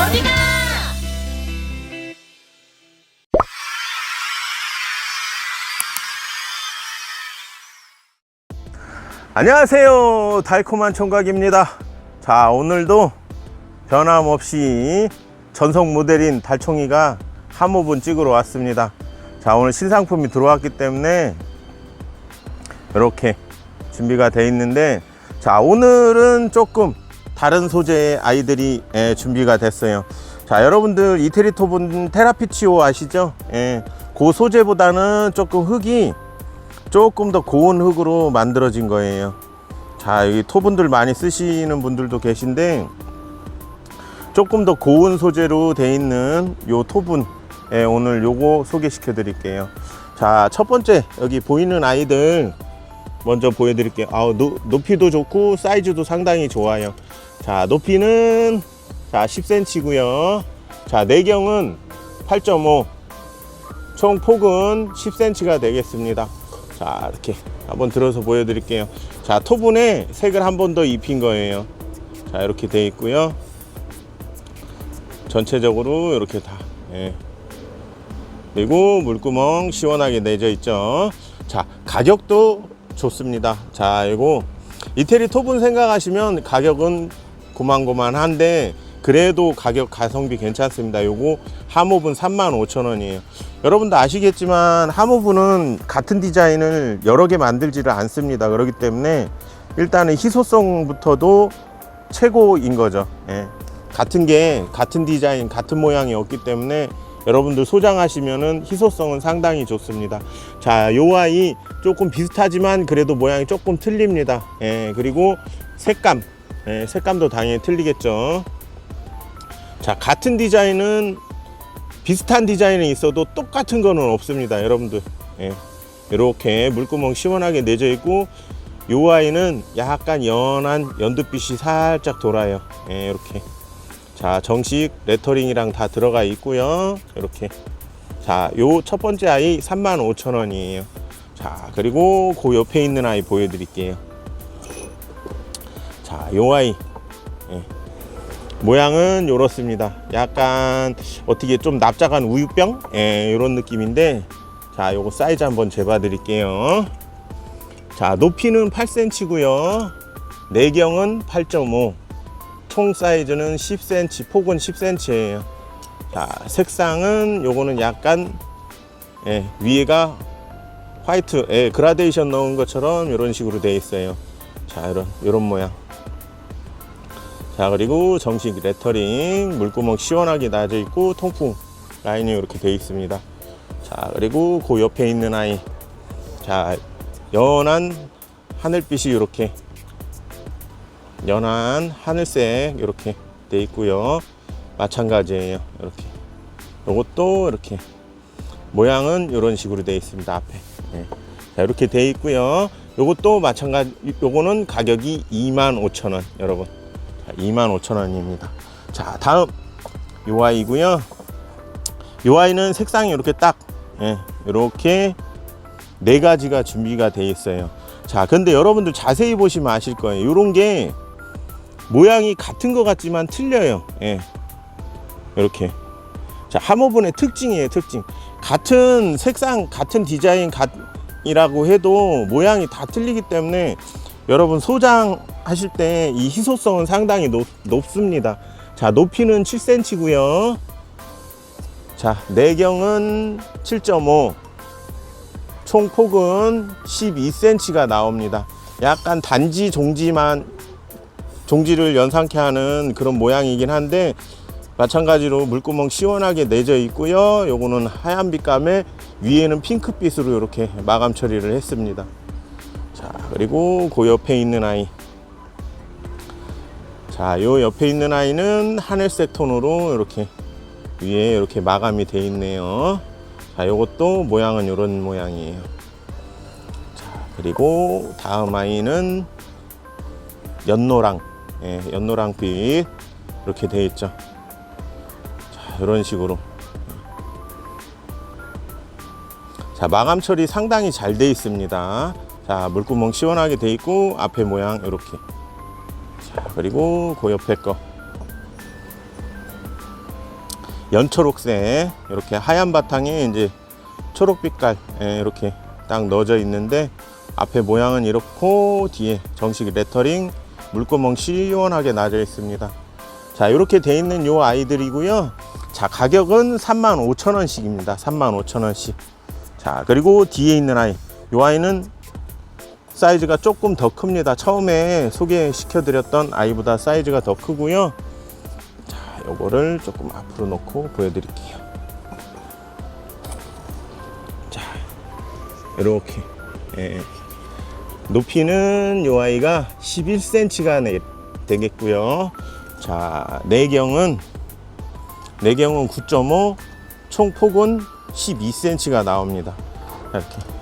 어디가? 안녕하세요. 달콤한 총각입니다. 자 오늘도 변함없이 전속 모델인 달총이가 한모분 찍으러 왔습니다. 자 오늘 신상품이 들어왔기 때문에 이렇게 준비가 되어 있는데 자 오늘은 조금 다른 소재의 아이들이 예, 준비가 됐어요 자 여러분들 이태리 토분 테라피치오 아시죠 예, 그 소재보다는 조금 흙이 조금 더 고운 흙으로 만들어진 거예요. 자, 여기 토분들 많이 쓰시는 분들도 계신데 조금 더 고운 소재로 돼 있는 요 토분 예, 오늘 요거 소개시켜 드릴게요. 자, 첫 번째 여기 보이는 아이들 먼저 보여드릴게요. 아우, 노, 높이도 좋고 사이즈도 상당히 좋아요. 자, 높이는 자 10cm고요. 자, 내경은 8.5. 총 폭은 10cm가 되겠습니다. 자 이렇게 한번 들어서 보여드릴게요 자 토분에 색을 한 번 더 입힌 거예요 자 이렇게 돼 있고요 전체적으로 이렇게 다 예. 그리고 물구멍 시원하게 내져 있죠 자 가격도 좋습니다 자 이거 이태리 토분 생각하시면 가격은 고만고만한데 그래도 가격 가성비 괜찮습니다. 요거 하모분 35,000원이에요. 여러분도 아시겠지만 하모분은 같은 디자인을 여러 개 만들지를 않습니다. 그렇기 때문에 일단은 희소성부터도 최고인 거죠. 예. 같은 게 같은 디자인 같은 모양이 없기 때문에 여러분들 소장하시면은 희소성은 상당히 좋습니다. 자 요 아이 조금 비슷하지만 그래도 모양이 조금 틀립니다. 예. 그리고 색감 예, 색감도 당연히 틀리겠죠. 자 같은 디자인은 비슷한 디자인이 있어도 똑같은 거는 없습니다 여러분들. 예. 이렇게 물구멍 시원하게 내져 있고 요 아이는 약간 연한 연두빛이 살짝 돌아요. 예, 이렇게. 자 정식 레터링이랑 다 들어가 있고요. 이렇게. 자요 첫 번째 아이 35,000원이에요. 자 그리고 그 옆에 있는 아이 보여드릴게요 자 요 아이. 예. 모양은 이렇습니다. 약간 어떻게 좀 납작한 우유병? 예, 이런 느낌인데 자 요거 사이즈 한번 재봐 드릴게요. 자 높이는 8cm고요. 내경은 8.5 총 사이즈는 10cm 폭은 10cm예요. 자 색상은 요거는 약간 예, 위에가 화이트 예, 그라데이션 넣은 것처럼 이런 식으로 되어 있어요. 자 이런 이런 모양 자 그리고 정식 레터링 물구멍 시원하게 나져 있고 통풍 라인이 이렇게 되어 있습니다. 자 그리고 그 옆에 있는 아이. 자 연한 하늘빛이 이렇게 연한 하늘색 이렇게 되어 있고요. 마찬가지예요 이렇게. 이것도 이렇게 모양은 이런 식으로 되어 있습니다 앞에. 네. 자 이렇게 되어 있고요. 이것도 마찬가지 요거는 가격이 25,000원 여러분 25,000원입니다. 자, 다음 요 아이고요. 요 아이는 색상이 이렇게 딱 예, 이렇게 네 가지가 준비가 되어 있어요. 자, 근데 여러분들 자세히 보시면 아실 거예요. 요런 게 모양이 같은 것 같지만 틀려요. 예. 이렇게. 자, 하모분의 특징이에요, 특징. 같은 색상, 같은 디자인 이라고 해도 모양이 다 틀리기 때문에 여러분 소장하실 때 이 희소성은 상당히 높, 높습니다. 자, 높이는 7cm고요. 자, 내경은 7.5. 총 폭은 12cm가 나옵니다. 약간 단지 종지만 종지를 연상케 하는 그런 모양이긴 한데 마찬가지로 물구멍 시원하게 내져 있고요. 요거는 하얀 빛감에 위에는 핑크빛으로 이렇게 마감 처리를 했습니다. 자 그리고 그 옆에 있는 아이. 자요 옆에 있는 아이는 하늘색 톤으로 이렇게 위에 이렇게 마감이 돼 있네요. 자 요것도 모양은 이런 모양이에요. 자 그리고 다음 아이는 연노랑 예, 연노랑빛 이렇게 되어 있죠. 자 이런 식으로. 자 마감 처리 상당히 잘 되어 있습니다 자 물구멍 시원하게 돼 있고 앞에 모양 이렇게 자 그리고 그 옆에 거 연초록색 이렇게 하얀 바탕에 이제 초록빛깔 예, 이렇게 딱 넣어져 있는데 앞에 모양은 이렇고 뒤에 정식 레터링 물구멍 시원하게 나져 있습니다. 자 이렇게 돼 있는 요 아이들이고요. 자 가격은 35,000원씩입니다. 35,000원씩. 자 그리고 뒤에 있는 아이 요 아이는 사이즈가 조금 더 큽니다. 처음에 소개시켜 드렸던 아이보다 사이즈가 더 크고요. 자 요거를 조금 앞으로 놓고 보여드릴게요. 자 이렇게 예. 높이는 요 아이가 11cm가 되겠고요. 자, 내경은 내경은 9.5, 총 폭은 12cm가 나옵니다. 이렇게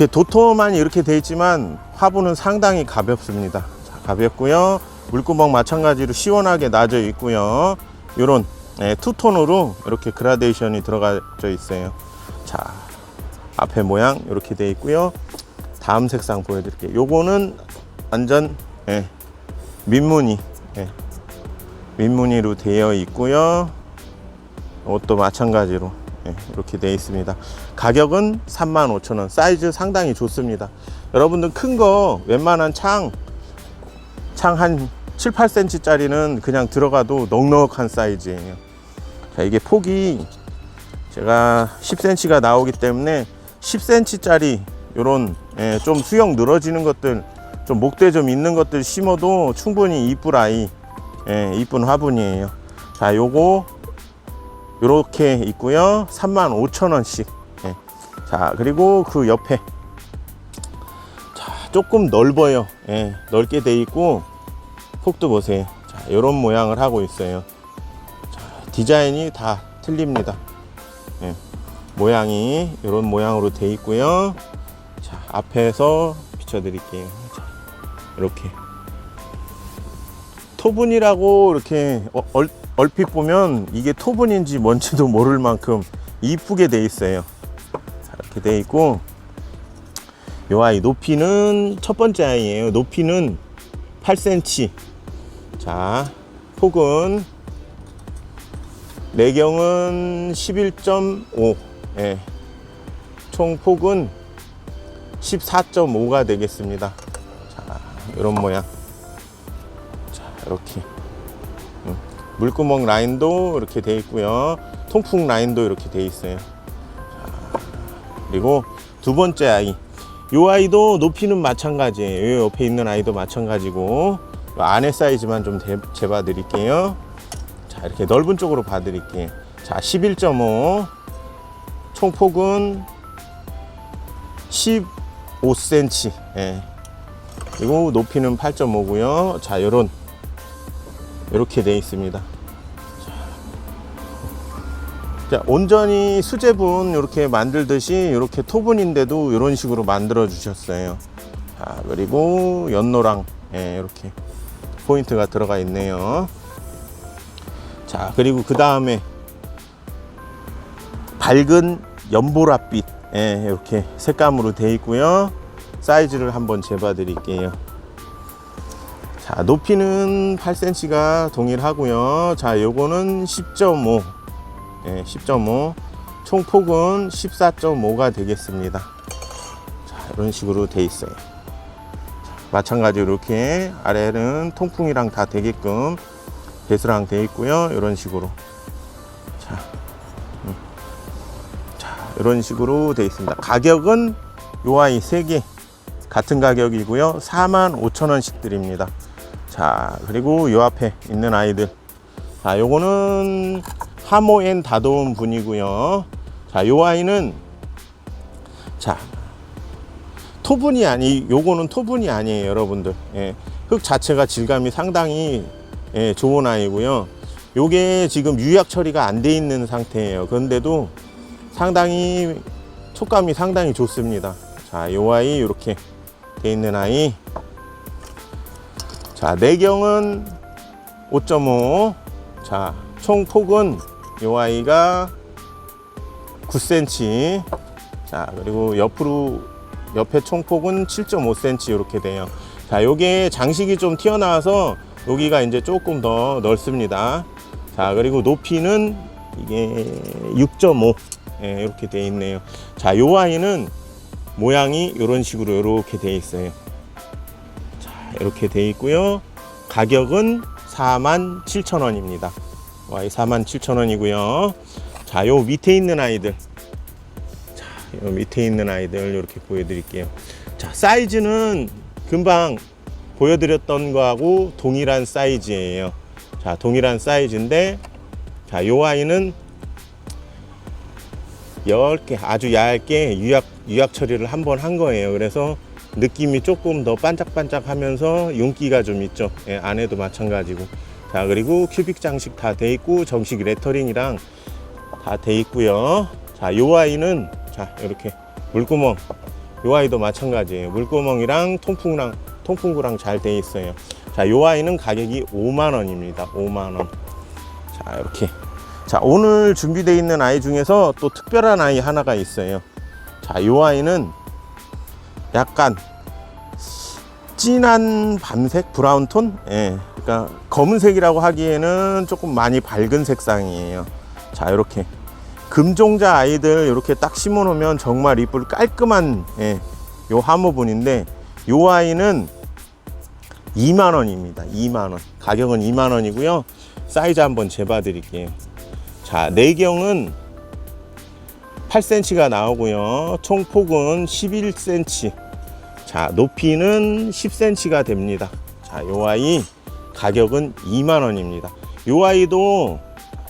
이렇게 도톰하니 이렇게 돼 있지만 화분은 상당히 가볍습니다. 자, 가볍고요. 물구멍 마찬가지로 시원하게 나져 있고요. 요런 예, 투톤으로 이렇게 그라데이션이 들어가져 있어요. 자, 앞에 모양 이렇게 돼 있고요. 다음 색상 보여드릴게요. 요거는 완전 예, 민무늬 예, 민무늬로 되어 있고요. 이것도 마찬가지로 예, 이렇게 되어 있습니다. 가격은 35,000원. 사이즈 상당히 좋습니다. 여러분들 큰 거 웬만한 창, 창 한 7, 8cm 짜리는 그냥 들어가도 넉넉한 사이즈예요. 자, 이게 폭이 제가 10cm가 나오기 때문에 10cm 짜리 요런 예, 좀 수영 늘어지는 것들 좀 목대 좀 있는 것들 심어도 충분히 이쁠 아이 예, 이쁜 화분이에요 자 요거 요렇게 있고요 35,000원씩 예. 자 그리고 그 옆에 자 조금 넓어요 예, 넓게 돼 있고 폭도 보세요 자 요런 모양을 하고 있어요 자, 디자인이 다 틀립니다 예. 모양이 이런 모양으로 돼 있고요. 자, 앞에서 비춰 드릴게요. 자, 이렇게 토분이라고 이렇게 어- 얼, 얼핏 보면 이게 토분인지 뭔지도 모를 만큼 이쁘게 돼 있어요. 자, 이렇게 돼 있고 요 아이 높이는 첫 번째 아이예요. 높이는 8cm. 자, 폭은 내경은 11.5. 예. 총 폭은 14.5가 되겠습니다. 자, 이런 모양. 자, 이렇게. 음, 물구멍 라인도 이렇게 돼 있고요. 통풍 라인도 이렇게 돼 있어요. 자, 그리고 두 번째 아이. 요 아이도 높이는 마찬가지예요. 요 옆에 있는 아이도 마찬가지고. 요 안에 사이즈만 좀 재- 재봐 드릴게요. 자, 이렇게 넓은 쪽으로 봐 드릴게요. 자, 11.5. 총 폭은 15cm. 예. 그리고 높이는 8.5고요. 자, 요런 이렇게 돼 있습니다. 자, 온전히 수제분 이렇게 만들듯이 이렇게 토분인데도 이런 식으로 만들어 주셨어요. 자, 그리고 연노랑 예, 이렇게 포인트가 들어가 있네요. 자, 그리고 그 다음에 밝은 연보라빛 예, 이렇게 색감으로 되어 있고요. 사이즈를 한번 재봐 드릴게요. 자, 높이는 8cm가 동일하고요. 자, 요거는 10.5. 예, 10.5. 총 폭은 14.5가 되겠습니다. 자, 이런 식으로 돼 있어요. 자, 마찬가지로 이렇게 아래는 통풍이랑 다 되게끔 배수랑 돼 있고요. 이런 식으로. 자, 음. 자, 이런 식으로 돼 있습니다. 가격은 요 아이 3개 같은 가격이고요. 45,000원씩 드립니다. 자, 그리고 요 앞에 있는 아이들. 자, 요거는 하모엔 다도운 분이고요. 자, 요 아이는 자, 토분이 아니, 요거는 토분이 아니에요, 여러분들. 예, 흙 자체가 질감이 상당히 예, 좋은 아이고요. 요게 지금 유약 처리가 안 돼 있는 상태예요. 그런데도 상당히 촉감이 상당히 좋습니다. 자, 요 아이 이렇게 돼 있는 아이. 자, 내경은 5.5. 자, 총 폭은 요 아이가 9cm. 자, 그리고 옆으로 옆에 총 폭은 7.5cm 이렇게 돼요. 자, 요게 장식이 좀 튀어나와서 여기가 이제 조금 더 넓습니다. 자, 그리고 높이는 이게 6.5 예, 이렇게 돼 있네요. 자, 요 아이는 모양이 이런 식으로 이렇게 돼 있어요. 자, 이렇게 돼 있고요. 가격은 47,000원입니다. Y 47,000원이고요. 자, 요 밑에 있는 아이들. 자, 요 밑에 있는 아이들 이렇게 보여 드릴게요. 자, 사이즈는 금방 보여 드렸던 거하고 동일한 사이즈예요. 자, 동일한 사이즈인데, 자, 요 아이는 10개 아주 얇게 유약, 유약 처리를 한번 한 거예요. 그래서 느낌이 조금 더 반짝반짝 하면서 윤기가 좀 있죠. 예, 안에도 마찬가지고. 자, 그리고 큐빅 장식 다 돼 있고, 정식 레터링이랑 다 돼 있고요. 자, 요 아이는, 자, 이렇게 물구멍. 요 아이도 마찬가지예요. 물구멍이랑 통풍랑, 통풍구랑 잘 돼 있어요. 자, 요 아이는 가격이 5만원입니다. 5만원. 자, 이렇게. 자, 오늘 준비되어 있는 아이 중에서 또 특별한 아이 하나가 있어요. 자, 요 아이는 약간 진한 밤색 브라운 톤? 예. 그러니까 검은색이라고 하기에는 조금 많이 밝은 색상이에요. 자, 이렇게 금종자 아이들 이렇게 딱 심어 놓으면 정말 이쁠 깔끔한 예. 요 하모분인데 요 아이는 2만 원입니다. 2만 원. 가격은 2만 원이고요. 사이즈 한번 재봐 드릴게요. 자, 내경은 8cm가 나오고요. 총 폭은 11cm. 자, 높이는 10cm가 됩니다. 자, 요 아이 가격은 2만 원입니다. 요 아이도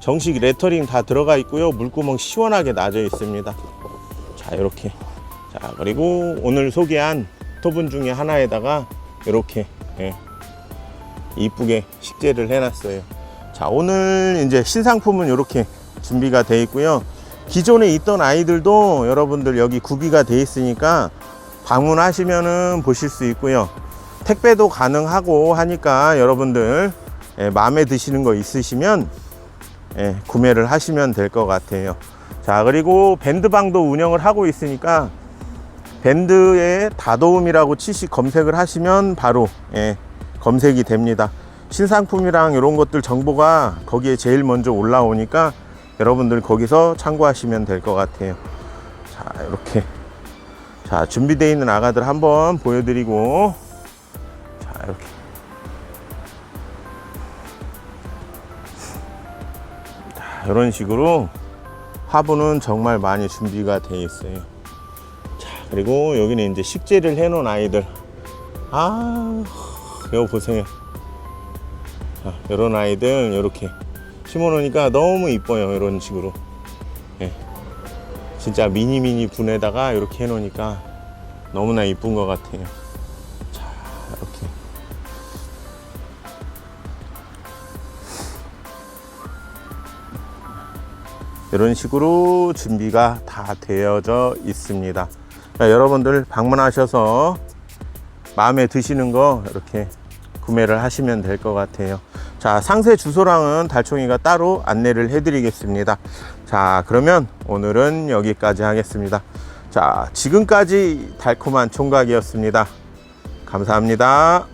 정식 레터링 다 들어가 있고요. 물구멍 시원하게 나져 있습니다. 자, 이렇게. 자, 그리고 오늘 소개한 토분 중에 하나에다가 이렇게 예, 이쁘게 식재를 해놨어요. 자, 오늘 이제 신상품은 이렇게 준비가 되어 있고요. 기존에 있던 아이들도 여러분들 여기 구비가 되어 있으니까 방문하시면은 보실 수 있고요. 택배도 가능하고 하니까 여러분들 예, 마음에 드시는 거 있으시면 예, 구매를 하시면 될 것 같아요. 자, 그리고 밴드방도 운영을 하고 있으니까 밴드에 다도움이라고 치시 검색을 하시면 바로 예, 검색이 됩니다. 신상품이랑 이런 것들 정보가 거기에 제일 먼저 올라오니까 여러분들 거기서 참고하시면 될 것 같아요. 자, 이렇게. 자, 준비되어 있는 아가들 한번 보여드리고. 자, 이렇게. 자, 이런 식으로 화분은 정말 많이 준비가 되어 있어요. 자, 그리고 여기는 이제 식재를 해 놓은 아이들. 아, 이거 보세요. 자, 이런 아이들 이렇게 심어 놓으니까 너무 이뻐요. 이런 식으로. 예. 진짜 미니 미니 분에다가 이렇게 해 놓으니까 너무나 이쁜 것 같아요. 자, 이렇게. 이런 식으로 준비가 다 되어져 있습니다. 자, 여러분들 방문하셔서 마음에 드시는 거 이렇게 구매를 하시면 될 것 같아요. 자, 상세 주소랑은 달총이가 따로 안내를 해드리겠습니다. 자, 그러면 오늘은 여기까지 하겠습니다. 자, 지금까지 달콤한 총각이었습니다. 감사합니다.